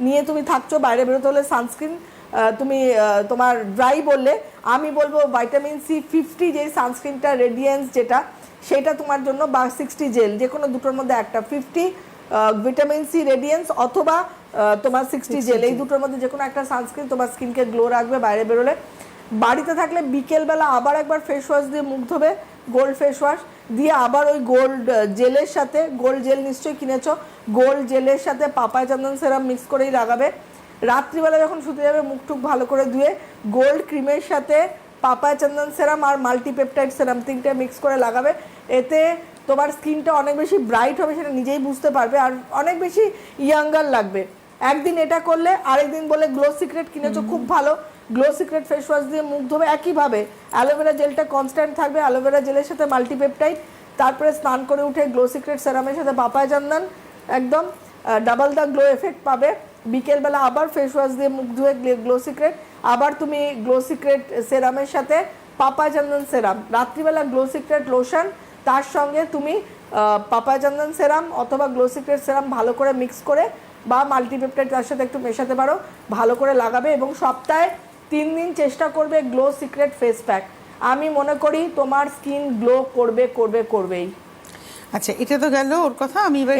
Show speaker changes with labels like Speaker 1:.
Speaker 1: নিয়ে তুমি থাকছো বাইরে বেরোতে হলে সানস্ক্রিন তুমি তোমার ড্রাই বললে আমি বলব ভাইটামিন সি ফিফটি যে সানস্ক্রিনটা রেডিয়েন্স যেটা সেটা তোমার জন্য বা সিক্সটি জেল যে কোনো দুটোর মধ্যে একটা ফিফটি ভিটামিন সি রেডিয়েন্স অথবা তোমার সিক্সটি জেল এই দুটোর মধ্যে যে কোনো একটা সানস্ক্রিন তোমার স্কিনকে গ্লো রাখবে বাইরে বেরোলে। বাড়িতে থাকলে বিকেলবেলা আবার একবার ফেস ওয়াশ দিয়ে মুখ ধোবে গোল্ড ফেস ওয়াশ দিয়ে আবার ওই গোল্ড জেলের সাথে, গোল্ড জেল নিশ্চয়ই কিনেছো, গোল্ড জেলের সাথে পাপায় চন্দন সেরাম মিক্স করেই লাগাবে। রাত্রিবেলা যখন শুতে যাবে, মুখ টুক ভালো করে ধুয়ে গোল্ড ক্রিমের সাথে পাপায় চন্দন সেরাম আর মাল্টিপেপটাইড সেরাম তিনটে মিক্স করে লাগাবে। এতে তোমার স্কিনটা অনেক বেশি ব্রাইট হবে সেটা নিজেই বুঝতে পারবে আর অনেক বেশি ইয়াঙ্গার লাগবে। একদিন এটা করলে আরেকদিন বলে গ্লো সিক্রেট কিনেছো, খুব ভালো। গ্লো সিক্রেট ফেস ওয়াশ দিয়ে মুখ ধোবে একইভাবে। অ্যালোভেরা জেলটা কনস্ট্যান্ট থাকবে অ্যালোভেরা জেলের সাথে মাল্টিপেপটাইড তারপরে স্নান করে উঠে গ্লো সিক্রেট সেরামের সাথে পাপায় চন্দন একদম ডাবল দ্য গ্লো এফেক্ট পাবে। বিকেলবেলা আবার ফেস ওয়াশ দিয়ে মুখ ধুয়ে গ্লো সিক্রেট আবার তুমি গ্লো সিক্রেট সেরামের সাথে পাপায় চন্দন সেরাম রাত্রিবেলা গ্লো সিক্রেট লোশন তার সঙ্গে তুমি পাপায় চন্দন সেরাম অথবা গ্লো সিক্রেট সেরাম ভালো করে মিক্স করে বা মাল্টিপেপটাইড তার সাথে একটু মেশাতে পারো ভালো করে লাগাবে এবং সপ্তাহে তিন দিন চেষ্টা করবে গ্লো সিক্রেট ফেস প্যাক আমি মনে করি তোমার স্কিন গ্লো করবে করবে করবেই।
Speaker 2: আচ্ছা এটা তো গেল ওর কথা আমি এবার